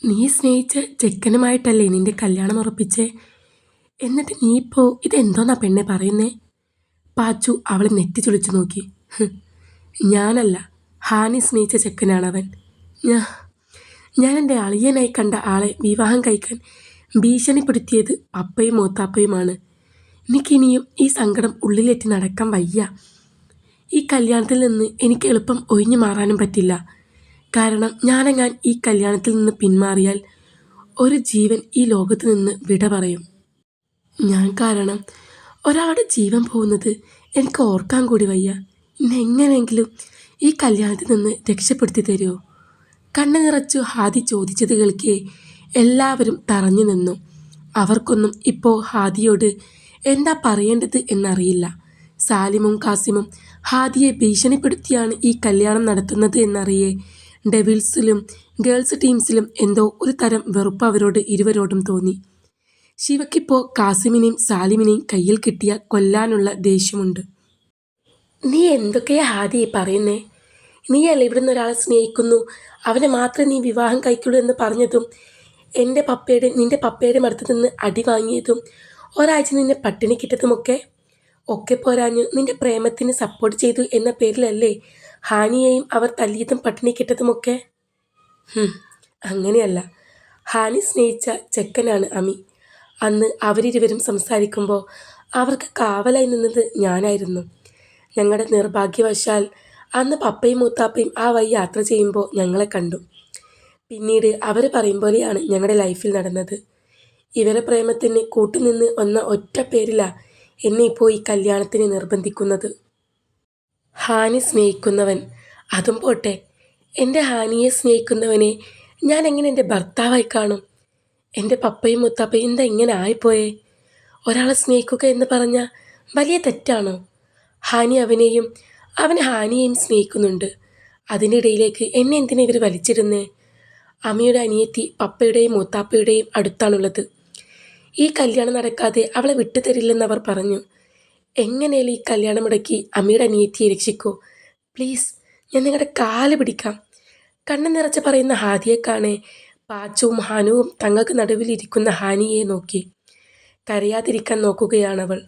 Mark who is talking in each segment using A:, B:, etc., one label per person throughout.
A: നീ സ്നേഹിച്ച ചെക്കനുമായിട്ടല്ലേ നിന്റെ കല്യാണം ഉറപ്പിച്ചേ? എന്നിട്ട് നീ ഇപ്പോൾ ഇതെന്തോന്നാ പെണ്ണെ പറയുന്നേ? പാച്ചു അവളെ നെറ്റി ചുളിച്ചു നോക്കി. ഞാനല്ല ഹാനി സ്നേഹിച്ച ചെക്കനാണവൻ. ഞാൻ എന്റെ അളിയനായി കണ്ട ആളെ വിവാഹം കഴിക്കാൻ ഭീഷണിപ്പെടുത്തിയത് അപ്പയും മൂത്താപ്പയുമാണ്. എനിക്കിനിയും ഈ സങ്കടം ഉള്ളിലേറ്റി നടക്കാൻ വയ്യ. ഈ കല്യാണത്തിൽ നിന്ന് എനിക്ക് എളുപ്പം ഒഴിഞ്ഞു മാറാനും പറ്റില്ല. കാരണം ഞാനെങ്ങാൻ ഈ കല്യാണത്തിൽ നിന്ന് പിന്മാറിയാൽ ഒരു ജീവൻ ഈ ലോകത്ത് നിന്ന് വിട പറയും. ഞാൻ കാരണം ഒരാളുടെ ജീവൻ പോകുന്നത് എനിക്ക് ഓർക്കാൻ കൂടി വയ്യ. ഇന്ന് എങ്ങനെയെങ്കിലും ഈ കല്യാണത്തിൽ നിന്ന് രക്ഷപ്പെടുത്തി തരുമോ കണ്ണു നിറച്ചു ഹാദി ചോദിച്ചത് കേൾക്കേ എല്ലാവരും തറഞ്ഞു നിന്നു. അവർക്കൊന്നും ഇപ്പോൾ ഹാദിയോട് എന്താ പറയേണ്ടത് എന്നറിയില്ല. സാലിമും കാസിമും ഹാദിയെ ഭീഷണിപ്പെടുത്തിയാണ് ഈ കല്യാണം നടത്തുന്നത് എന്നറിയേ ഡെവിൾസിലും ഗേൾസ് ടീംസിലും എന്തോ ഒരു തരം വെറുപ്പ് അവരോട് ഇരുവരോടും തോന്നി. ശിവക്കിപ്പോൾ കാസിമിനെയും സാലിമിനെയും കയ്യിൽ കിട്ടിയ കൊല്ലാനുള്ള ദേഷ്യമുണ്ട്. നീ എന്തൊക്കെയാ ഹാദി പറയുന്നേ? നീയല്ല ഇവിടുന്ന് ഒരാളെ സ്നേഹിക്കുന്നു? അവനെ മാത്രമേ നീ വിവാഹം കഴിക്കുള്ളൂ എന്ന് പറഞ്ഞതും എന്റെ പപ്പയുടെ നിന്റെ പപ്പയുടെ അടുത്ത് നിന്ന് അടി വാങ്ങിയതും ഒരാഴ്ച നിന്നെ പട്ടിണി കിട്ടതുമൊക്കെ ഒക്കെ പോരാഞ്ഞു നിന്റെ പ്രേമത്തിന് സപ്പോർട്ട് ചെയ്തു എന്ന പേരിലല്ലേ ഹാനിയെയും അവർ തല്ലിയതും പട്ടിണി കിട്ടതുമൊക്കെ ഹും, അങ്ങനെയല്ല. ഹാനി സ്നേഹിച്ച ചെക്കനാണ് അമി. അന്ന് അവരിരുവരും സംസാരിക്കുമ്പോൾ അവർക്ക് കാവലായി നിന്നത് ഞാനായിരുന്നു. ഞങ്ങളുടെ നിർഭാഗ്യവശാൽ അന്ന് പപ്പയും മൂത്താപ്പയും ആ വഴി യാത്ര ചെയ്യുമ്പോൾ ഞങ്ങളെ കണ്ടു. പിന്നീട് അവർ പറയും പോലെയാണ് ഞങ്ങളുടെ ലൈഫിൽ നടന്നത്. ഇവരെ പ്രേമത്തിന് കൂട്ടുനിന്ന് വന്ന ഒറ്റ പേരില എന്നെ ഇപ്പോൾ ഈ കല്യാണത്തിന് നിർബന്ധിക്കുന്നത്. ഹാനി സ്നേഹിക്കുന്നവൻ. അതും പോട്ടെ. എന്റെ ഹാനിയെ സ്നേഹിക്കുന്നവനെ ഞാൻ എങ്ങനെ എന്റെ ഭർത്താവായി കാണും? എന്റെ പപ്പയും മുത്തപ്പയും എന്താ ഇങ്ങനെ ആയിപ്പോയേ? ഒരാളെ സ്നേഹിക്കുക എന്ന് പറഞ്ഞാൽ വലിയ തെറ്റാണോ? ഹാനി അവനെയും അവൻ ഹാനിയെയും സ്നേഹിക്കുന്നുണ്ട്. അതിനിടയിലേക്ക് എന്നെ എന്തിനാ ഇവർ വലിച്ചിരുന്നേ അമ്മയുടെ അനിയത്തി പപ്പയുടെയും മൂത്താപ്പയുടെയും അടുത്താണുള്ളത്. ഈ കല്യാണം നടക്കാതെ അവളെ വിട്ടുതരില്ലെന്ന് അവർ പറഞ്ഞു. എങ്ങനെയാലും ഈ കല്യാണം മുടക്കി അമ്മയുടെ അനിയത്തിയെ രക്ഷിക്കൂ. പ്ലീസ് ഞാൻ നിങ്ങളുടെ കാൽ പിടിക്കാം. കണ്ണു നിറച്ച് പറയുന്ന ഹാദിയെ കാണെ പാച്ചുവും ഹാനുവും തങ്ങൾക്ക് നടുവിലിരിക്കുന്ന ഹാനിയെ നോക്കി. കരയാതിരിക്കാൻ നോക്കുകയാണവൾ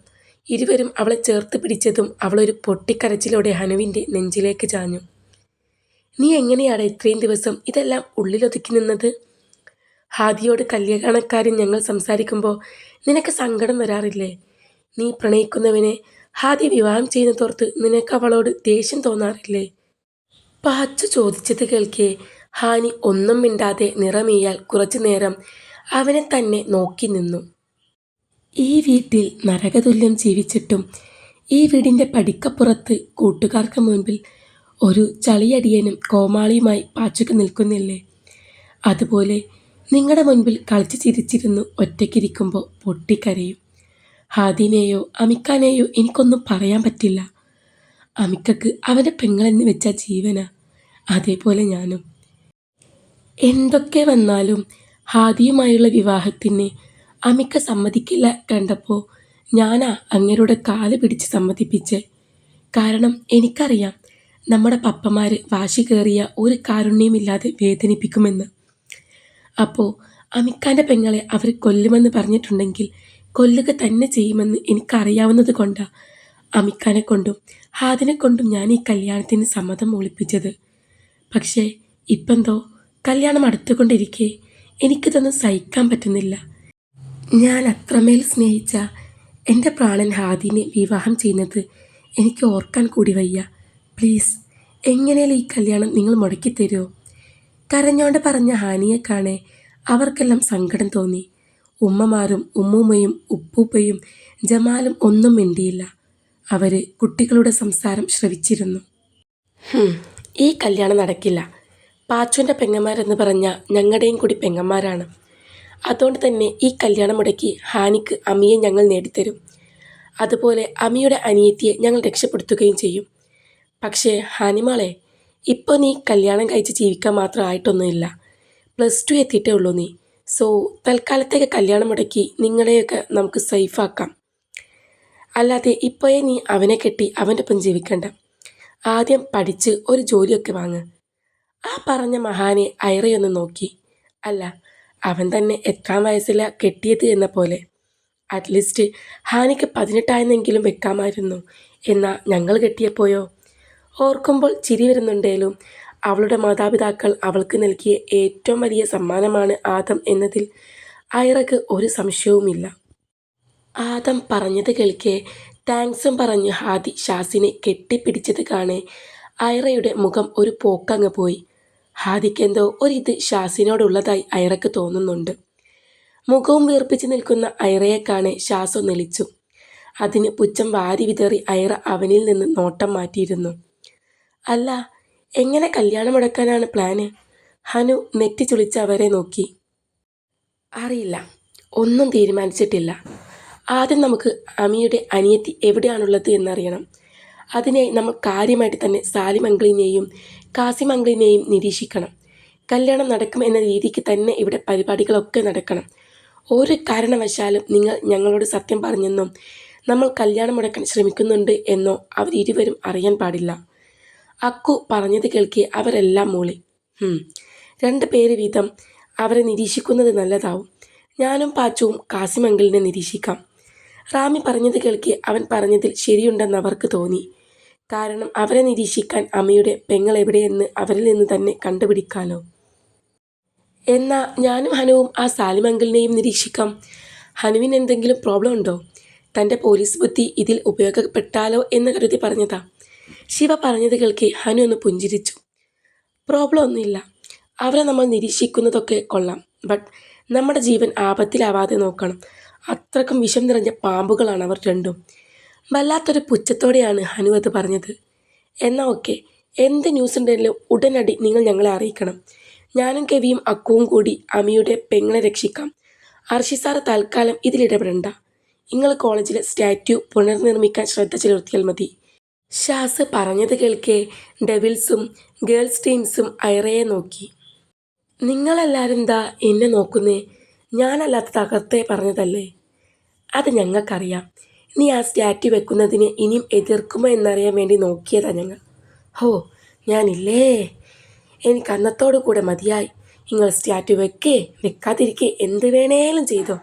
A: ഇരുവരും അവളെ ചേർത്ത് പിടിച്ചതും അവളൊരു പൊട്ടിക്കരച്ചിലോടെ ഹനുവിന്റെ നെഞ്ചിലേക്ക് ചാഞ്ഞു. നീ എങ്ങനെയാണ് ഇത്രയും ദിവസം ഇതെല്ലാം ഉള്ളിലൊതുക്കി നിന്നത്? ഹാദിയോട് കല്യാണക്കാരൻ ഞങ്ങൾ സംസാരിക്കുമ്പോൾ നിനക്ക് സങ്കടം വരാറില്ലേ? നീ പ്രണയിക്കുന്നവനെ ഹാദി വിവാഹം ചെയ്യുന്നതോർത്ത് നിനക്ക് അവളോട് ദേഷ്യം തോന്നാറില്ലേ? പാച്ചു ചോദിച്ചത് കേൾക്കെ ഹാനി ഒന്നും മിണ്ടാതെ നിറമീയാൽ കുറച്ചു നേരം അവനെ തന്നെ നോക്കി നിന്നു. ഈ വീട്ടിൽ നരകതുല്യം ജീവിച്ചിട്ടും ഈ വീടിന്റെ പടിക്കപ്പുറത്ത് കൂട്ടുകാർക്ക് മുൻപിൽ ഒരു ചളിയടിയനും കോമാളിയുമായി പാച്ചുക്ക് നിൽക്കുന്നില്ലേ? അതുപോലെ നിങ്ങളുടെ മുൻപിൽ കളിച്ച് ചിരിച്ചിരുന്നു ഒറ്റയ്ക്കിരിക്കുമ്പോൾ പൊട്ടിക്കരയും. ഹാദിനെയോ അമിക്കാനെയോ എനിക്കൊന്നും പറയാൻ പറ്റില്ല. അമിക്കക്ക് അവന്റെ പെങ്ങളെന്ന് വെച്ച ജീവന. അതേപോലെ ഞാനും. എന്തൊക്കെ വന്നാലും ഹാദിയുമായുള്ള വിവാഹത്തിന് അമിക്ക സമ്മതിക്കില്ല കണ്ടപ്പോൾ ഞാനാ അങ്ങേരുടെ കാൽ പിടിച്ച് സമ്മതിപ്പിച്ചേ. കാരണം എനിക്കറിയാം നമ്മുടെ പപ്പമാർ വാശി കയറിയ ഒരു കാരുണ്യമില്ലാതെ വേദനിപ്പിക്കുമെന്ന്. അപ്പോൾ അമിക്കാന്റെ പെങ്ങളെ അവർ കൊല്ലുമെന്ന് പറഞ്ഞിട്ടുണ്ടെങ്കിൽ കൊല്ലുക തന്നെ ചെയ്യുമെന്ന് എനിക്കറിയാവുന്നത് കൊണ്ടാണ് അമിക്കാനെ കൊണ്ടും ഹാദിനെ കൊണ്ടും ഞാൻ ഈ കല്യാണത്തിന് സമ്മതം ഒളിപ്പിച്ചത്. പക്ഷേ ഇപ്പെന്തോ കല്യാണം അടുത്തുകൊണ്ടിരിക്കെ എനിക്കിതൊന്നും സഹിക്കാൻ പറ്റുന്നില്ല. ഞാൻ അത്രമേൽ സ്നേഹിച്ച എന്റെ പ്രാണൻ ഹാദിനെ വിവാഹം ചെയ്യുന്നത് എനിക്ക് ഓർക്കാൻ കൂടി വയ്യ. പ്ലീസ് എങ്ങനെയാലും ഈ കല്യാണം നിങ്ങൾ മുടക്കി തരുമോ കരഞ്ഞോണ്ട് പറഞ്ഞ ഹാനിയെ കാണെ അവർക്കെല്ലാം സങ്കടം തോന്നി. ഉമ്മമാരും ഉമ്മൂമ്മയും ഉപ്പൂപ്പയും ജമാലും ഒന്നും മിണ്ടിയില്ല. അവർ കുട്ടികളുടെ സംസാരം ശ്രവിച്ചിരുന്നു. "ഹും, ഈ കല്യാണം നടക്കില്ല. പാച്ചുവിന്റെ പെങ്ങന്മാരെന്ന് പറഞ്ഞാൽ ഞങ്ങളുടെയും കൂടി പെങ്ങന്മാരാണ്. അതുകൊണ്ട് തന്നെ ഈ കല്യാണം മുടക്കി ഹാനിക്ക് അമിയെ ഞങ്ങൾ നേടിത്തരും. അതുപോലെ അമിയുടെ അനിയത്തിയെ ഞങ്ങൾ രക്ഷപ്പെടുത്തുകയും ചെയ്യും. പക്ഷേ ഹാനിമാളെ ഇപ്പോൾ നീ കല്യാണം കഴിച്ച് ജീവിക്കാൻ മാത്രം ആയിട്ടൊന്നുമില്ല. പ്ലസ് ടു എത്തിയിട്ടേ ഉള്ളൂ നീ. സോ തൽക്കാലത്തേക്ക് കല്യാണം മുടക്കി നിങ്ങളെയൊക്കെ നമുക്ക് സേഫാക്കാം അല്ലാതെ ഇപ്പോഴേ നീ അവനെ കെട്ടി അവന്റെ ഒപ്പം ജീവിക്കണ്ട. ആദ്യം പഠിച്ച് ഒരു ജോലിയൊക്കെ വാങ്ങ്. ആ പറഞ്ഞ മഹാനെ ഐറയൊന്ന് നോക്കി. അല്ല അവൻ തന്നെ എത്രാം വയസ്സില കെട്ടിയത് എന്ന പോലെ. അറ്റ്ലീസ്റ്റ് ഹാനിക്ക് പതിനെട്ടായെന്നെങ്കിലും വെക്കാമായിരുന്നു. എന്നാ ഞങ്ങൾ കെട്ടിയപ്പോയോ? ഓർക്കുമ്പോൾ ചിരി വരുന്നുണ്ടേലും അവളുടെ മാതാപിതാക്കൾ അവൾക്ക് നൽകിയ ഏറ്റവും വലിയ സമ്മാനമാണ് ആദം എന്നതിൽ ഐറക്ക് ഒരു സംശയവുമില്ല. ആദം പറഞ്ഞത് കേൾക്കെ താങ്ക്സും പറഞ്ഞ് ഹാദി ഷാസിനെ കെട്ടിപ്പിടിച്ചത് കാണെ ഐറയുടെ മുഖം ഒരു പോക്കങ്ങ് പോയി. ഹാദിക്കെന്തോ ഒരിത് ഷാസിനോടുള്ളതായി ഐറക്ക് തോന്നുന്നുണ്ട്. മുഖവും വീർപ്പിച്ച് നിൽക്കുന്ന ഐറയെ കാണെ ഷാസു നെളിച്ചു. അതിന് പുച്ഛം വാരി വിതറി ഐറ അവനിൽ നിന്ന് നോട്ടം മാറ്റിയിരുന്നു. അല്ല എങ്ങനെ കല്യാണം മുടക്കാനാണ് പ്ലാന് ഹനു നെറ്റി ചുളിച്ച് അവരെ നോക്കി. അറിയില്ല. ഒന്നും തീരുമാനിച്ചിട്ടില്ല. ആദ്യം നമുക്ക് അമിയുടെ അനിയത്തി എവിടെയാണുള്ളത് എന്നറിയണം. അതിനായി നമ്മൾ കാര്യമായിട്ട് തന്നെ സാലിം അങ്കിളിനെയും കാസിം അങ്കിളിനെയും നിരീക്ഷിക്കണം. കല്യാണം നടക്കും എന്ന രീതിക്ക് തന്നെ ഇവിടെ പരിപാടികളൊക്കെ നടക്കണം. ഒരു കാരണവശാലും നിങ്ങൾ ഞങ്ങളോട് സത്യം പറഞ്ഞെന്നും നമ്മൾ കല്യാണം മുടക്കാൻ ശ്രമിക്കുന്നുണ്ട് എന്നോ അവരിരുവരും അറിയാൻ പാടില്ല. അക്കു പറഞ്ഞത് കേൾക്കി അവരെല്ലാം മൂളി. രണ്ട് പേര് വീതം അവരെ നിരീക്ഷിക്കുന്നത് നല്ലതാവും. ഞാനും പാച്ചുവും കാസിമംഗലിനെ നിരീക്ഷിക്കാം. റാമി പറഞ്ഞത് കേൾക്കി അവൻ പറഞ്ഞതിൽ ശരിയുണ്ടെന്ന് അവർക്ക് തോന്നി. കാരണം അവരെ നിരീക്ഷിക്കാൻ അമ്മയുടെ പെങ്ങൾ എവിടെയെന്ന് അവരിൽ നിന്ന് തന്നെ കണ്ടുപിടിക്കാലോ. എന്നാൽ ഞാനും ഹനുവും ആ സാലിമംഗലിനെയും നിരീക്ഷിക്കാം. ഹനുവിന് എന്തെങ്കിലും പ്രോബ്ലം ഉണ്ടോ? തന്റെ പോലീസ് ബുദ്ധി ഇതിൽ ഉപയോഗപ്പെട്ടാലോ എന്ന് കരുതി പറഞ്ഞതാ. ശിവ പറഞ്ഞത് കേൾക്കി ഹനു ഒന്ന് പുഞ്ചിരിച്ചു. പ്രോബ്ലം ഒന്നുമില്ല. അവരെ നമ്മൾ നിരീക്ഷിക്കുന്നതൊക്കെ കൊള്ളാം. ബട്ട് നമ്മുടെ ജീവൻ ആപത്തിലാവാതെ നോക്കണം. അത്രക്കും വിഷം നിറഞ്ഞ പാമ്പുകളാണ് അവർ രണ്ടും. വല്ലാത്തൊരു പുച്ഛത്തോടെയാണ് ഹനു അത് പറഞ്ഞത്. എന്നാൽ ഓക്കെ എന്ത് ന്യൂസ് ഉണ്ടെങ്കിലും ഉടനടി നിങ്ങൾ ഞങ്ങളെ അറിയിക്കണം. ഞാനും കെവിയും അക്കുവും കൂടി അമിയുടെ പെങ്ങളെ രക്ഷിക്കാം. അർഷി സാറ് തൽക്കാലം ഇതിലിടപെടണ്ട നിങ്ങൾ കോളേജിലെ സ്റ്റാറ്റ്യൂ പുനർനിർമ്മിക്കാൻ ശ്രദ്ധ ചെലുത്തിയാൽ മതി. ഷാസ് പറഞ്ഞത് കേൾക്കെ ഡെവിൾസും ഗേൾസ് ടീംസും ഐറയെ നോക്കി. നിങ്ങളെല്ലാവരും എന്താ എന്നെ നോക്കുന്നേ. ഞാനല്ലാത്ത തകർത്തേ പറഞ്ഞതല്ലേ? അത് ഞങ്ങൾക്കറിയാം. നീ ആ സ്റ്റാറ്റ്യൂ വെക്കുന്നതിന് ഇനിയും എതിർക്കുമോ എന്നറിയാൻ വേണ്ടി നോക്കിയതാ ഞങ്ങൾ. ഹോ ഞാനില്ലേ? എനിക്ക് അന്നത്തോടു കൂടെ മതിയായി. നിങ്ങൾ സ്റ്റാറ്റ്യൂ വെക്കേ വെക്കാതിരിക്കേ എന്ത് വേണേലും ചെയ്തോ.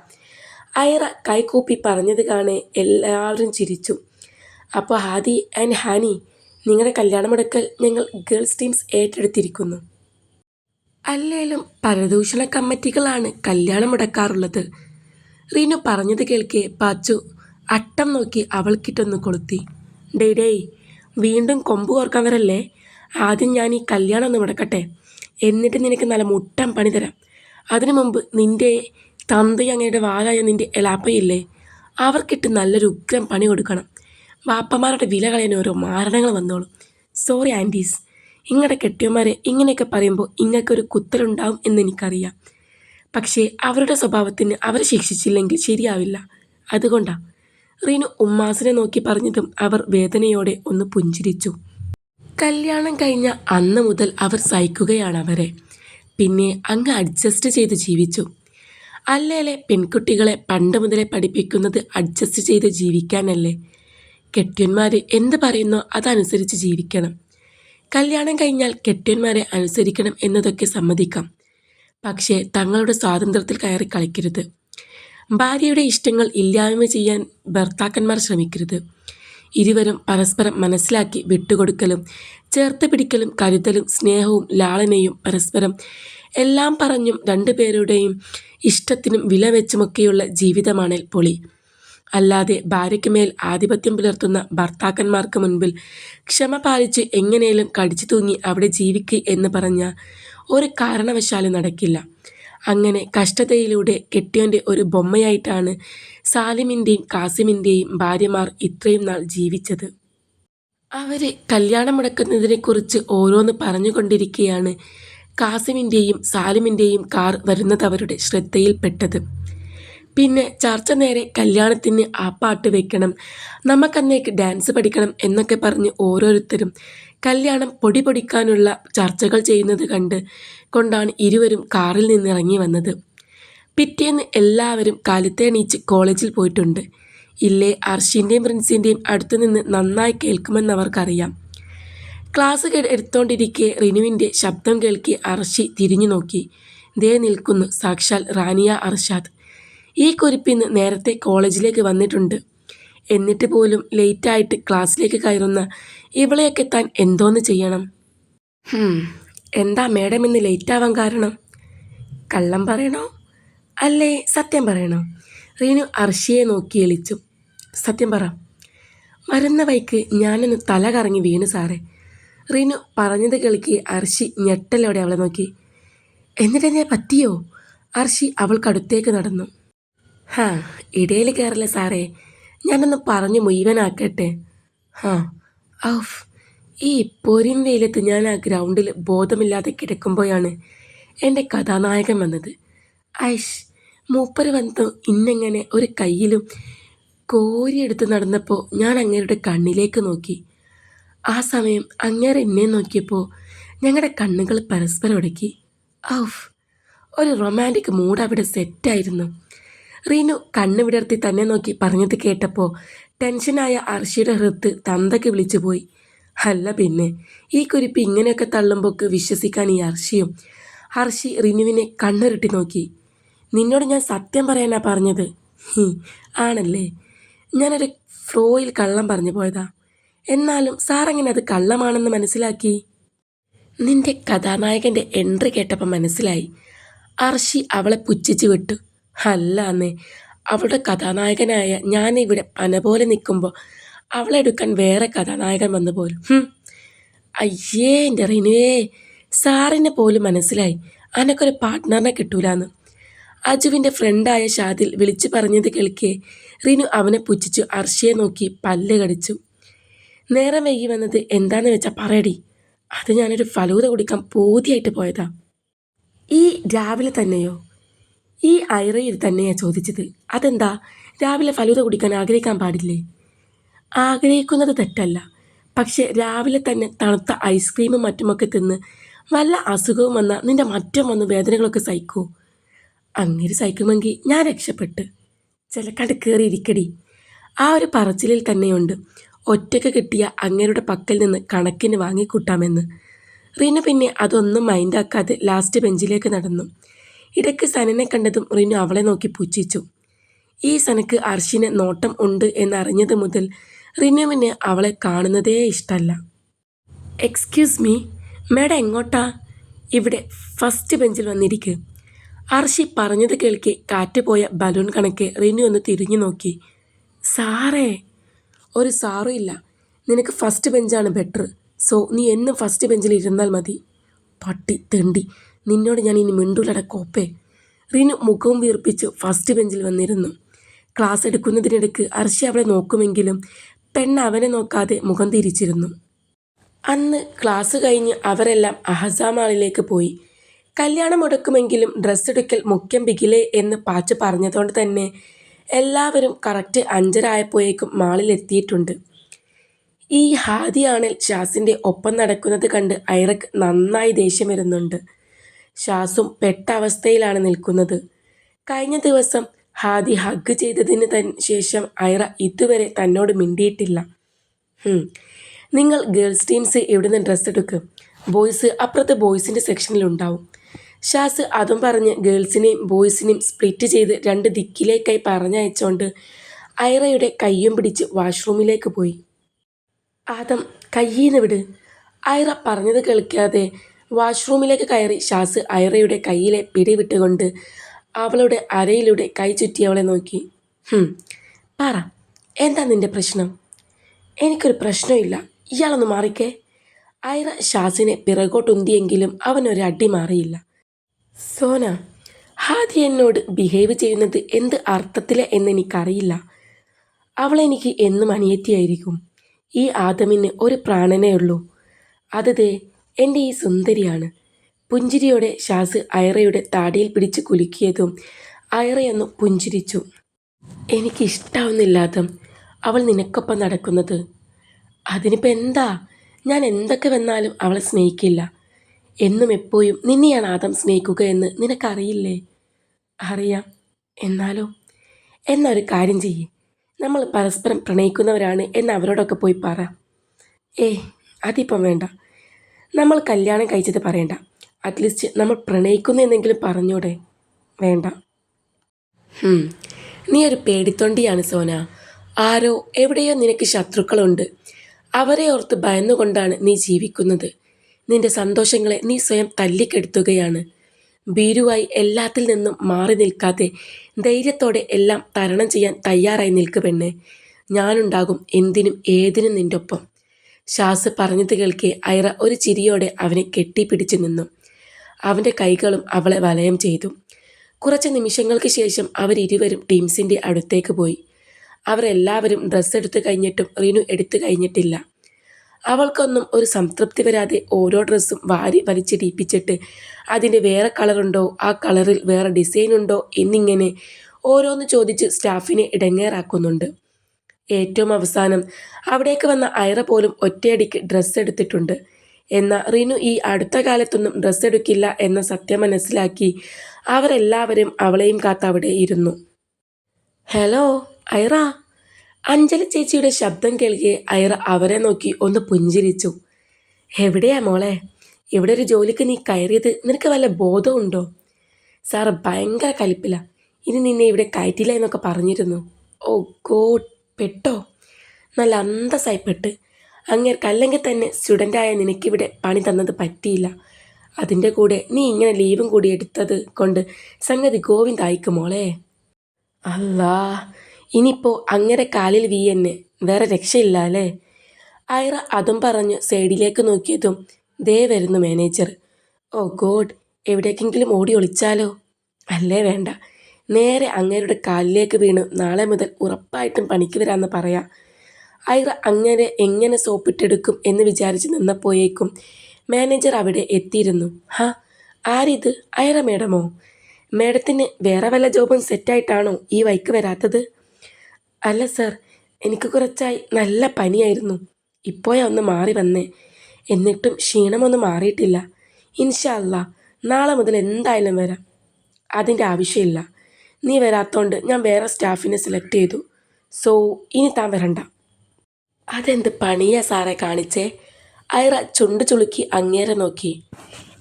A: ഐറ കൈകൂപ്പി പറഞ്ഞത് കാണെ എല്ലാവരും ചിരിച്ചു. അപ്പോൾ ഹാദി ആൻഡ് ഹാനി നിങ്ങളുടെ കല്യാണമടക്കൽ ഞങ്ങൾ ഗേൾസ് ടീംസ് ഏറ്റെടുത്തിരിക്കുന്നു. അല്ലേലും പരദൂഷണ കമ്മിറ്റികളാണ് കല്യാണമടക്കാറുള്ളത്. റീനു പറഞ്ഞത് കേൾക്കെ പാച്ചു അട്ടം നോക്കി അവൾക്കിട്ടൊന്ന് കൊളുത്തി. ഡേ ഡേയ് വീണ്ടും കൊമ്പ് കോർക്കാൻ വരല്ലേ ആദ്യം ഞാൻ ഈ കല്യാണം ഒന്ന് മുടക്കട്ടെ. എന്നിട്ട് നിനക്ക് നല്ല മുട്ടം പണി തരാം. അതിനു മുമ്പ് നിന്റെ തന്തയും അങ്ങയുടെ വാലായ നിന്റെ എലാപ്പയില്ലേ അവർക്കിട്ട് നല്ലൊരു ഉഗ്രം പണി കൊടുക്കണം. വാപ്പമാരുടെ വില കളയാൻ ഓരോ മാരണങ്ങൾ വന്നോളും. സോറി ആന്റീസ് ഇങ്ങടെ കെട്ടിയന്മാരെ ഇങ്ങനെയൊക്കെ പറയുമ്പോൾ ഇങ്ങക്കൊരു കുത്തലുണ്ടാവും എന്ന് എനിക്കറിയാം. പക്ഷേ അവരുടെ സ്വഭാവത്തിന് അവരെ ശിക്ഷിച്ചില്ലെങ്കിൽ ശരിയാവില്ല. അതുകൊണ്ടാണ് റീനു ഉമ്മാസിനെ നോക്കി പറഞ്ഞതും അവർ വേദനയോടെ ഒന്ന് പുഞ്ചിരിച്ചു. കല്യാണം കഴിഞ്ഞ അന്ന് മുതൽ അവർ സഹിക്കുകയാണ് അവരെ. പിന്നെ അങ്ങ് അഡ്ജസ്റ്റ് ചെയ്ത് ജീവിച്ചു. അല്ലേലെ പെൺകുട്ടികളെ പണ്ട് മുതലേ പഠിപ്പിക്കുന്നത് അഡ്ജസ്റ്റ് ചെയ്ത് ജീവിക്കാനല്ലേ? കെട്ട്യന്മാർ എന്ത് പറയുന്നോ അതനുസരിച്ച് ജീവിക്കണം. കല്യാണം കഴിഞ്ഞാൽ കെട്ടിയന്മാരെ അനുസരിക്കണം എന്നതൊക്കെ സമ്മതിക്കാം. പക്ഷേ തങ്ങളുടെ സ്വാതന്ത്ര്യത്തിൽ കയറി കളിക്കരുത്. ഭാര്യയുടെ ഇഷ്ടങ്ങൾ ഇല്ലായ്മ ചെയ്യാൻ ഭർത്താക്കന്മാർ ശ്രമിക്കരുത്. ഇരുവരും പരസ്പരം മനസ്സിലാക്കി വിട്ടുകൊടുക്കലും ചേർത്ത് പിടിക്കലും കരുതലും സ്നേഹവും ലാളനയും പരസ്പരം എല്ലാം പറഞ്ഞും രണ്ടുപേരുടെയും ഇഷ്ടത്തിനും വില വെച്ചുമൊക്കെയുള്ള ജീവിതമാണ് പൊളി. അല്ലാതെ ഭാര്യയ്ക്ക് മേൽ ആധിപത്യം പുലർത്തുന്ന ഭർത്താക്കന്മാർക്ക് മുൻപിൽ ക്ഷമ പാലിച്ച് എങ്ങനെയും കടിച്ചു തൂങ്ങി അവിടെ ജീവിക്കുക എന്ന് പറഞ്ഞ ഒരു കാരണവശാലും നടക്കില്ല. അങ്ങനെ കഷ്ടതയിലൂടെ കെട്ടിയോന്റെ ഒരു ബൊമ്മയായിട്ടാണ് സാലിമിന്റെയും കാസിമിന്റെയും ഭാര്യമാർ ഇത്രയും നാൾ ജീവിച്ചത്. അവർ കല്യാണം മുടക്കുന്നതിനെക്കുറിച്ച് ഓരോന്ന് പറഞ്ഞുകൊണ്ടിരിക്കെയാണ് കാസിമിന്റെയും സാലിമിന്റെയും കാർ വരുന്നതവരുടെ ശ്രദ്ധയിൽപ്പെട്ടത്. പിന്നെ ചർച്ച നേരെ കല്യാണത്തിന് ആ പാട്ട് വെക്കണം. നമുക്കന്നേക്ക് ഡാൻസ് പഠിക്കണം എന്നൊക്കെ പറഞ്ഞ് ഓരോരുത്തരും കല്യാണം പൊടി പൊടിക്കാനുള്ള ചർച്ചകൾ ചെയ്യുന്നത് കണ്ട് കൊണ്ടാണ് ഇരുവരും കാറിൽ നിന്ന് ഇറങ്ങി വന്നത്. പിറ്റേന്ന് എല്ലാവരും കാലത്തേണീച്ച് കോളേജിൽ പോയിട്ടുണ്ട്. ഇല്ലേ അർഷിന്റെയും പ്രിൻസിന്റെയും അടുത്തു നിന്ന് നന്നായി കേൾക്കുമെന്ന് അവർക്കറിയാം ക്ലാസ് എടുത്തോണ്ടിരിക്കെ റിനുവിന്റെ ശബ്ദം കേൾക്കി അർഷി തിരിഞ്ഞു നോക്കി. ദേ നിൽക്കുന്നു സാക്ഷാൽ റാനിയ അർഷാദ്. ഈ കുരിപ്പിന്ന് നേരത്തെ കോളേജിലേക്ക് വന്നിട്ടുണ്ട്. എന്നിട്ട് പോലും ലേറ്റായിട്ട് ക്ലാസ്സിലേക്ക് കയറുന്ന ഇവളെയൊക്കെ താൻ എന്തോന്ന് ചെയ്യണം? എന്താ മേഡം ഇന്ന് ലേറ്റാവാൻ കാരണം? കള്ളം പറയണോ? അല്ലേ സത്യം പറയണോ? റീനു അർഷിയെ നോക്കി എളിച്ചു. സത്യം പറ. വരുന്ന വൈക്ക് ഞാനൊന്ന് തല കറങ്ങി വീണു സാറേ. റീനു പറഞ്ഞത് കേൾക്കി അർഷി ഞെട്ടലോടെ അവളെ നോക്കി. എന്നിട്ട് ഞാൻ പറ്റിയോ? അർഷി അവൾക്കടുത്തേക്ക് നടന്നു. ഹാ ഇടയിൽ കയറില്ല സാറേ? ഞാനൊന്ന് പറഞ്ഞു മുഴുവനാക്കട്ടെ. ഹാ ഔഫ് ഈ പൊരിം വെയിലത്ത് ഞാൻ ആ ഗ്രൗണ്ടിൽ ബോധമില്ലാതെ കിടക്കുമ്പോഴാണ് എന്റെ കഥാനായകൻ വന്നത്. ഐഷ് മൂപ്പര് വന്നത് ഇന്നെങ്ങനെ ഒരു കയ്യിലും കോരിയെടുത്ത് നടന്നപ്പോൾ ഞാൻ അങ്ങേരുടെ കണ്ണിലേക്ക് നോക്കി. ആ സമയം അങ്ങേരെ എന്നെ നോക്കിയപ്പോൾ ഞങ്ങളുടെ കണ്ണുകൾ പരസ്പരം ഉടക്കി ഔഫ് ഒരു റൊമാന്റിക് മൂഡ് അവിടെ സെറ്റായിരുന്നു. റീനു കണ്ണു വിടർത്തി തന്നെ നോക്കി പറഞ്ഞത് കേട്ടപ്പോൾ ടെൻഷനായ അർഷിയുടെ ഹൃത്ത് തന്തയ്ക്ക് വിളിച്ചു പോയി. അല്ല പിന്നെ ഈ കുരിപ്പ് ഇങ്ങനെയൊക്കെ തള്ളുമ്പോക്ക് വിശ്വസിക്കാൻ ഈ അർഷിയും അർഷി റിനുവിനെ കണ്ണുരുട്ടി നോക്കി. നിന്നോട് ഞാൻ സത്യം പറയാനാ പറഞ്ഞത്? ആണല്ലേ. ഞാനൊരു ഫ്ലോയിൽ കള്ളം പറഞ്ഞു പോയതാ. എന്നാലും സാറെങ്ങനെ അത് കള്ളമാണെന്ന് മനസ്സിലാക്കി? നിന്റെ കഥാനായകന്റെ എൻട്രി കേട്ടപ്പോൾ മനസ്സിലായി. അർഷി അവളെ പുച്ഛിച്ചു വിട്ടു. അല്ല അന്നേ അവളുടെ കഥാനായകനായ ഞാൻ ഇവിടെ പന പോലെ നിൽക്കുമ്പോൾ അവളെ എടുക്കാൻ വേറെ കഥാനായകൻ വന്നു പോലും. അയ്യേ എന്റെ റിനുവേ സാറിനെ പോലും മനസ്സിലായി. അനക്കൊരു പാർട്ട്ണറിനെ കിട്ടൂലെന്ന്. അജുവിന്റെ ഫ്രണ്ടായ ഷാദിൽ വിളിച്ചു പറഞ്ഞത് കേൾക്കെ റിനു അവനെ പുച്ഛിച്ചു അർഷയെ നോക്കി പല്ല് കടിച്ചു. നേരം വൈകി വന്നത് എന്താന്ന് വെച്ചാൽ പറയടി. അത് ഞാനൊരു ഫലൂത കുടിക്കാൻ പൂതിയായിട്ട് പോയതാ. ഈ രാവിലെ തന്നെയോ? ഈ ഐറയിൽ തന്നെയാണ് ചോദിച്ചത്. അതെന്താ? രാവിലെ ഫലൂത കുടിക്കാൻ ആഗ്രഹിക്കാൻ പാടില്ലേ? ആഗ്രഹിക്കുന്നത് തെറ്റല്ല. പക്ഷേ രാവിലെ തന്നെ തണുത്ത ഐസ്ക്രീമും മറ്റുമൊക്കെ തിന്ന് നല്ല അസുഖവും വന്ന നിന്റെ മറ്റും വന്ന് വേദനകളൊക്കെ സഹിക്കൂ. അങ്ങനെ സഹിക്കുമെങ്കിൽ ഞാൻ രക്ഷപ്പെട്ട്. ചിലക്കാണ്ട് കയറിയിരിക്കടി ആ ഒരു പറച്ചിലിൽ തന്നെയുണ്ട്. ഒറ്റയ്ക്ക് കിട്ടിയ അങ്ങേരുടെ പക്കൽ നിന്ന് കണക്കിന് വാങ്ങിക്കൂട്ടാമെന്ന്. റീന പിന്നെ അതൊന്നും മൈൻഡാക്കാതെ ലാസ്റ്റ് ബെഞ്ചിലേക്ക് നടന്നു. ഇടയ്ക്ക് സനനെ കണ്ടതും റിനു അവളെ നോക്കി പുച്ഛിച്ചു. ഈ സനക്ക് അർഷിന് നോട്ടം ഉണ്ട് എന്നറിഞ്ഞത് മുതൽ റിനുവിന് അവളെ കാണുന്നതേ ഇഷ്ടമല്ല. എക്സ്ക്യൂസ് മീ മേഡം എങ്ങോട്ടാ? ഇവിടെ ഫസ്റ്റ് ബെഞ്ചിൽ വന്നിരിക്കുക അർഷി പറഞ്ഞത് കേൾക്കി കാറ്റ് പോയ ബലൂൺ കണക്കെ റിനു ഒന്ന് തിരിഞ്ഞു നോക്കി. സാറേ ഒരു സാറും ഇല്ല. നിനക്ക് ഫസ്റ്റ് ബെഞ്ചാണ് ബെറ്റർ സോ നീ എന്നും ഫസ്റ്റ് ബെഞ്ചിൽ ഇരുന്നാൽ മതി. പട്ടി തെണ്ടി. നിന്നോട് ഞാൻ ഇനി മിണ്ടൂലട കോപ്പേ. റിനു മുഖവും വീർപ്പിച്ച്. ഫസ്റ്റ് ബെഞ്ചിൽ വന്നിരുന്നു. ക്ലാസ് എടുക്കുന്നതിനിടയ്ക്ക് അർഷി അവളെ നോക്കുമെങ്കിലും പെണ്ണ് അവനെ നോക്കാതെ മുഖം തിരിച്ചിരുന്നു. അന്ന് ക്ലാസ് കഴിഞ്ഞ് അവരെല്ലാം അഹസാമാളിലേക്ക് പോയി. കല്യാണം മുടക്കുമെങ്കിലും ഡ്രസ്സ് എടുക്കൽ മുഖ്യം ബിഗിലേ എന്ന് പാച്ച് പറഞ്ഞതുകൊണ്ട് തന്നെ എല്ലാവരും കറക്റ്റ് അഞ്ചരായപ്പോയേക്കും മാളിലെത്തിയിട്ടുണ്ട്. ഈ ഹാദിയാണിൽ ഷാസിന്റെ ഒപ്പം നടക്കുന്നത് കണ്ട് ഐറക്ക് നന്നായി ദേഷ്യം വരുന്നുണ്ട്. ഷാസും പെട്ട അവസ്ഥയിലാണ് നിൽക്കുന്നത്. കഴിഞ്ഞ ദിവസം ഹാദി ഹഗ് ചെയ്തതിന് തൻ ശേഷം ഐറ ഇതുവരെ തന്നോട് മിണ്ടിയിട്ടില്ല. നിങ്ങൾ ഗേൾസ് ടീംസ് ഇവിടുന്ന് ഡ്രസ്സ് എടുക്കും? ബോയ്സ് അപ്പുറത്ത് ബോയ്സിന്റെ സെക്ഷനിലുണ്ടാവും ഷാസ് അതും പറഞ്ഞ് ഗേൾസിനെയും ബോയ്സിനെയും സ്പ്ലിറ്റ് ചെയ്ത് രണ്ട് ദിക്കിലേക്കായി പറഞ്ഞയച്ചുകൊണ്ട് ഐറയുടെ കയ്യും പിടിച്ച് വാഷ്റൂമിലേക്ക് പോയി. ആദം കയ്യീന്ന് വിട്. ഐറ പറഞ്ഞത് കേൾക്കാതെ വാഷ്റൂമിലേക്ക് കയറി ഷാസ് ഐറയുടെ കയ്യിലെ പിടിവിട്ടുകൊണ്ട് അവളുടെ അരയിലൂടെ കൈ ചുറ്റി അവളെ നോക്കി. പറ എന്താ നിന്റെ പ്രശ്നം? എനിക്കൊരു പ്രശ്നമില്ല. ഇയാളൊന്ന് മാറിക്കേ. ഐറ ഷാസിനെ പിറകോട്ടുന്തിയെങ്കിലും അവനൊരു അടി മാറിയില്ല. സോന ഹാദി എന്നോട് ബിഹേവ് ചെയ്യുന്നത് എന്ത് അർത്ഥത്തിലെ എന്നെനിക്കറിയില്ല. അവളെനിക്ക് എന്നും അനിയത്തിയായിരിക്കും. ഈ ആദമിന് ഒരു പ്രാണനേ ഉള്ളൂ. അതതേ എന്റെ ഈ സുന്ദരിയാണ്. പുഞ്ചിരിയോടെ ഷാസ് ഐറയുടെ താടിയിൽ പിടിച്ച് കുലുക്കിയതും ഐറയൊന്ന് പുഞ്ചിരിച്ചു. എനിക്കിഷ്ടാവുന്നില്ലാതെ അവൾ നിനക്കൊപ്പം നടക്കുന്നത്. അതിനിപ്പോൾ എന്താ? ഞാൻ എന്തൊക്കെ വന്നാലും അവളെ സ്നേഹിക്കില്ല. എന്നും എപ്പോഴും നിന്നെയാണ് ആദം സ്നേഹിക്കുക എന്ന് നിനക്കറിയില്ലേ? അറിയാം. എന്നാലോ എന്നാ ഒരു കാര്യം ചെയ്യേ. നമ്മൾ പരസ്പരം പ്രണയിക്കുന്നവരാണ് എന്ന് അവരോടൊക്കെ പോയി പറ. ഏ അതിപ്പം വേണ്ട. നമ്മൾ കല്യാണം കഴിച്ചത് പറയണ്ട. അറ്റ്ലീസ്റ്റ് നമ്മൾ പ്രണയിക്കുന്നു എന്നെങ്കിലും പറഞ്ഞൂടെ. വേണ്ട. നീ ഒരു പേടിത്തൊണ്ടിയാണ് സോന. ആരോ എവിടെയോ നിനക്ക് ശത്രുക്കളുണ്ട്. അവരെ ഓർത്ത് ഭയന്നുകൊണ്ടാണ് നീ ജീവിക്കുന്നത്. നിന്റെ സന്തോഷങ്ങളെ നീ സ്വയം തല്ലിക്കെടുത്തുകയാണ്. ഭീരുവായി എല്ലാത്തിൽ നിന്നും മാറി നിൽക്കാതെ ധൈര്യത്തോടെ എല്ലാം തരണം ചെയ്യാൻ തയ്യാറായി നിൽക്ക് പെണ്ണ്. ഞാനുണ്ടാകും എന്തിനും ഏതിനും നിന്റെ ഒപ്പം ഷാസ് പറഞ്ഞത് കേൾക്കെ ഐറ ഒരു ചിരിയോടെ അവനെ കെട്ടിപ്പിടിച്ചു നിന്നു. അവന്റെ കൈകളും അവളെ വലയം ചെയ്തു. കുറച്ച് നിമിഷങ്ങൾക്ക് ശേഷം അവരിരുവരും ടീംസിന്റെ അടുത്തേക്ക് പോയി. അവരെല്ലാവരും ഡ്രസ്സ് എടുത്തു കഴിഞ്ഞിട്ടും റിനു എടുത്തു കഴിഞ്ഞിട്ടില്ല. അവൾക്കൊന്നും ഒരു സംതൃപ്തി വരാതെ ഓരോ ഡ്രസ്സും വാരി വലിച്ചിടിപ്പിച്ചിട്ട് അതിന്റെ വേറെ കളറുണ്ടോ ആ കളറിൽ വേറെ ഡിസൈൻ ഉണ്ടോ എന്നിങ്ങനെ ഓരോന്ന് ചോദിച്ച് സ്റ്റാഫിനെ ഇടങ്ങേറാക്കുന്നുണ്ട്. ഏറ്റവും അവസാനം. അവിടേക്ക് വന്ന ഐറ പോലും ഒറ്റയടിക്ക് ഡ്രസ്സ് എടുത്തിട്ടുണ്ട്. എന്നാൽ റിനു ഈ അടുത്ത കാലത്തൊന്നും ഡ്രസ്സ് എടുക്കില്ല എന്ന സത്യം മനസ്സിലാക്കി അവരെല്ലാവരും അവളെയും കാത്ത് അവിടെ ഇരുന്നു. ഹലോ ഐറ അഞ്ജലി ചേച്ചിയുടെ ശബ്ദം കേൾക്കെ ഐറ അവരെ നോക്കി ഒന്ന് പുഞ്ചിരിച്ചു. എവിടെയാ മോളെ? ഇവിടെ ഒരു ജോലിക്ക് നീ കയറിയത് നിനക്ക് വല്ല ബോധമുണ്ടോ സാറ് ഭയങ്കര കലിപ്പില്ല ഇനി നിന്നെ ഇവിടെ കയറ്റില്ല എന്നൊക്കെ പറഞ്ഞിരുന്നു. Oh God. പെട്ടോ? നല്ല അന്തസ്സായി പെട്ട്. അങ്ങേർക്ക് അല്ലെങ്കിൽ തന്നെ സ്റ്റുഡന്റായ നിനക്കിവിടെ പണി തന്നത് പറ്റിയില്ല. അതിന്റെ കൂടെ നീ ഇങ്ങനെ ലീവും കൂടി എടുത്തത് കൊണ്ട് സംഗതി ഗോവിന്ദായിക്ക് മോളെ. അല്ലാ ഇനിയിപ്പോൾ അങ്ങനെ കാലിൽ വീയെന്നെ വേറെ രക്ഷയില്ല അല്ലേ? ഐറ അതും പറഞ്ഞ് സൈഡിലേക്ക് നോക്കിയതും ദേ വരുന്നു മാനേജർ. ഓ ഗോഡ് എവിടേക്കെങ്കിലും ഓടി ഒളിച്ചാലോ? അല്ലേ വേണ്ട. നേരെ അങ്ങേരുടെ കാലിലേക്ക് വീണ് നാളെ മുതൽ ഉറപ്പായിട്ടും പണിക്ക് വരാമെന്ന് പറയാം. ഐറ അങ്ങനെ എങ്ങനെ സോപ്പിട്ടെടുക്കും എന്ന് വിചാരിച്ച് നിന്നപ്പോയേക്കും മാനേജർ അവിടെ എത്തിയിരുന്നു. ഹാ ആരിത്? ഐറ മേഡമോ? മേഡത്തിന് വേറെ വല്ല ജോബും സെറ്റായിട്ടാണോ ഈ വൈക്ക് വരാത്തത്? അല്ല സർ എനിക്ക് കുറച്ചായി നല്ല പനിയായിരുന്നു. ഇപ്പോഴാ ഒന്ന് മാറി വന്നേ. എന്നിട്ടും ക്ഷീണമൊന്നും മാറിയിട്ടില്ല. ഇൻഷല്ല നാളെ മുതൽ എന്തായാലും വരാം. അതിന്റെ ആവശ്യമില്ല. നീ വരാത്തോണ്ട് ഞാൻ വേറെ സ്റ്റാഫിനെ സെലക്ട് ചെയ്തു. സോ ഇനി താൻ വരണ്ട. അതെന്ത് പണിയാ സാറെ കാണിച്ചേ? അയറ ചുണ്ട് ചുളുക്കി അങ്ങേരെ നോക്കി.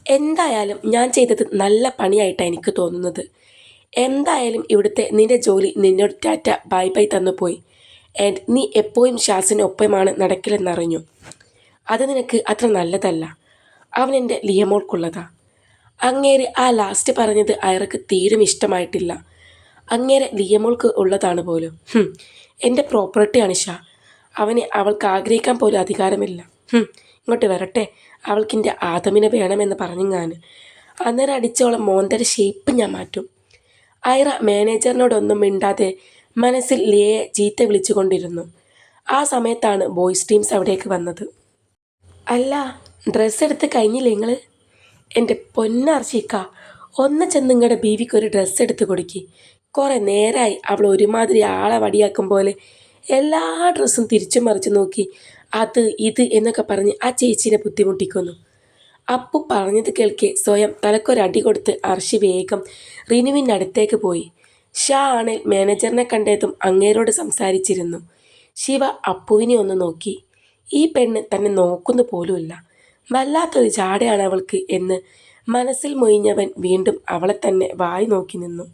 A: എന്തായാലും ഞാൻ ചെയ്തത് നല്ല പണിയായിട്ടാണ് എനിക്ക് തോന്നുന്നത്. എന്തായാലും ഇവിടുത്തെ നിന്റെ ജോലി നിന്നോട് ടാറ്റ ബൈ ബൈ തന്നു പോയി. ആൻഡ് നീ എപ്പോഴും ഷാസിനൊപ്പമാണ് നടക്കലെന്നറിഞ്ഞു. അത് നിനക്ക് അത്ര നല്ലതല്ല. അവൻ എന്റെ ലിയമോൾക്കുള്ളതാ. അങ്ങേര് ആ ലാസ്റ്റ് പറഞ്ഞത് അയറക്ക് തീരും ഇഷ്ടമായിട്ടില്ല. അങ്ങേരെ ലിയമോൾക്ക് ഉള്ളതാണ് പോലും. എന്റെ പ്രോപ്പർട്ടിയാണ് ഷാ. അവനെ അവൾക്ക് ആഗ്രഹിക്കാൻ പോലും അധികാരമില്ല. ഇങ്ങോട്ട് വരട്ടെ. അവൾക്കിന്റെ ആദമിനെ വേണമെന്ന് പറഞ്ഞു ഞാൻ അന്നേരം അടിച്ചോളം മോന്തര ഷേപ്പ് ഞാൻ മാറ്റും. ഐറ മാനേജറിനോടൊന്നും മിണ്ടാതെ മനസ്സിൽ ലിയയെ ചീത്ത വിളിച്ചുകൊണ്ടിരുന്നു. ആ സമയത്താണ് ബോയ്സ് ടീംസ് അവിടേക്ക് വന്നത്. അല്ല ഡ്രസ്സ് എടുത്ത് കഴിഞ്ഞില്ലേ നിങ്ങൾ എന്റെ പൊന്നർച്ചിക്ക ഒന്ന് ചെന്ന് നിങ്ങളുടെ ബീവിക്ക് ഒരു ഡ്രസ്സ് എടുത്ത് കൊടുക്കി. കുറേ നേരമായി അവൾ ഒരുമാതിരി ആളെ വടിയാക്കും പോലെ എല്ലാ ഡ്രസ്സും തിരിച്ചു മറിച്ച് നോക്കി. അത് ഇത് എന്നൊക്കെ പറഞ്ഞ് ആ ചേച്ചീനെ ബുദ്ധിമുട്ടിക്കുന്നു. അപ്പു പറഞ്ഞത് കേൾക്കെ സ്വയം തലക്കൊരടി കൊടുത്ത് അർഷി വേഗം റിനുവിന്റെ അടുത്തേക്ക് പോയി. ഷാ ആണേൽ മാനേജറിനെ കണ്ടതും അങ്ങേരോട് സംസാരിച്ചിരുന്നു. ശിവ അപ്പുവിനെ ഒന്ന് നോക്കി. ഈ പെണ്ണ് തന്നെ നോക്കുന്നു പോലുമില്ല. വല്ലാത്തൊരു ചാടയാണ് അവൾക്ക് എന്ന് മനസ്സിൽ മൊയിഞ്ഞവൻ വീണ്ടും അവളെ തന്നെ വായി നോക്കി നിന്നു.